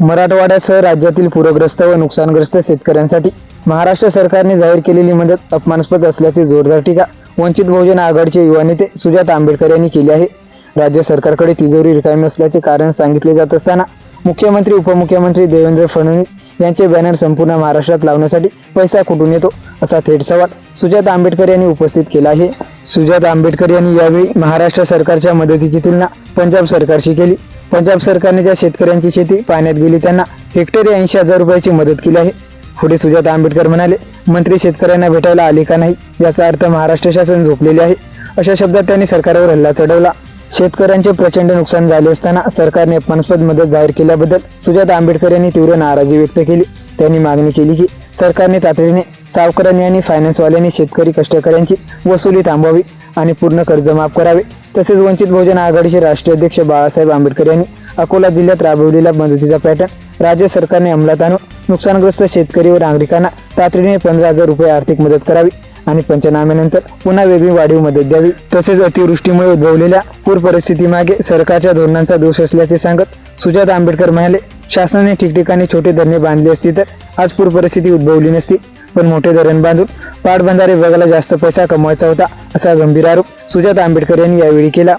मराठवाड्यासह राज्यातील पूरग्रस्त व नुकसानग्रस्त शेतकऱ्यांसाठी महाराष्ट्र सरकारने जाहीर केलेली मदत अपमानास्पद असल्याची जोरदार टीका वंचित बहुजन आघाडीचे युवा नेते सुजात आंबेडकर यांनी केली आहे. राज्य सरकारकडे तिजोरी रिकामी असल्याचे कारण सांगितले जात असताना मुख्यमंत्री उपमुख्यमंत्री देवेंद्र फडणवीस यांचे बॅनर संपूर्ण महाराष्ट्रात लावण्यासाठी पैसा कुठून येतो असा थेट सवाल सुजात आंबेडकर यांनी उपस्थित केला आहे. सुजात आंबेडकर यांनी यावेळी महाराष्ट्र सरकारच्या मदतीची तुलना पंजाब सरकारशी केली. पंजाब सरकारने ज्या शेतकऱ्यांची शेती पाण्यात गेली त्यांना हेक्टरी ऐंशी हजार रुपयाची मदत केली आहे. पुढे सुजात आंबेडकर म्हणाले मंत्री शेतकऱ्यांना भेटायला आले का नाही याचा अर्थ महाराष्ट्र शासन झोपलेले आहे. अशा शब्दात त्यांनी सरकारवर हल्ला चढवला. शेतकऱ्यांचे प्रचंड नुकसान झाले असताना सरकारने अपमानास्पद मदत जाहीर केल्याबद्दल सुजात आंबेडकर यांनी तीव्र नाराजी व्यक्त केली. त्यांनी मागणी केली की सरकारने तातडीने सावकारांनी आणि फायनान्सवाल्यांनी शेतकरी कष्टकऱ्यांची वसुली थांबवावी आणि पूर्ण कर्ज माफ करावे. तसेच वंचित बहुजन आघाडीचे राष्ट्रीय अध्यक्ष बाळासाहेब आंबेडकर यांनी अकोला जिल्ह्यात राबवलेला मदतीचा पॅटर्न राज्य सरकारने अंमलात आणून नुकसानग्रस्त शेतकरी व नागरिकांना तातडीने पंधरा हजार रुपये आर्थिक मदत करावी आणि पंचनाम्यानंतर पुन्हा वेगळी वाढीव मदत द्यावी. तसेच अतिवृष्टीमुळे उद्भवलेल्या पूर परिस्थितीमागे सरकारच्या धोरणांचा दोष असल्याचे सांगत सुजात आंबेडकर म्हणाले शासनाने ठिकठिकाणी छोटे धरणे बांधले असती तर आज पूर परिस्थिती उद्भवली नसती. पण मोठे धरण बांधून पाटबंधारे विभागाला जास्त पैसा कमवायचा होता असा गंभीर आरोप सुजात आंबेडकर यांनी यावेळी केला.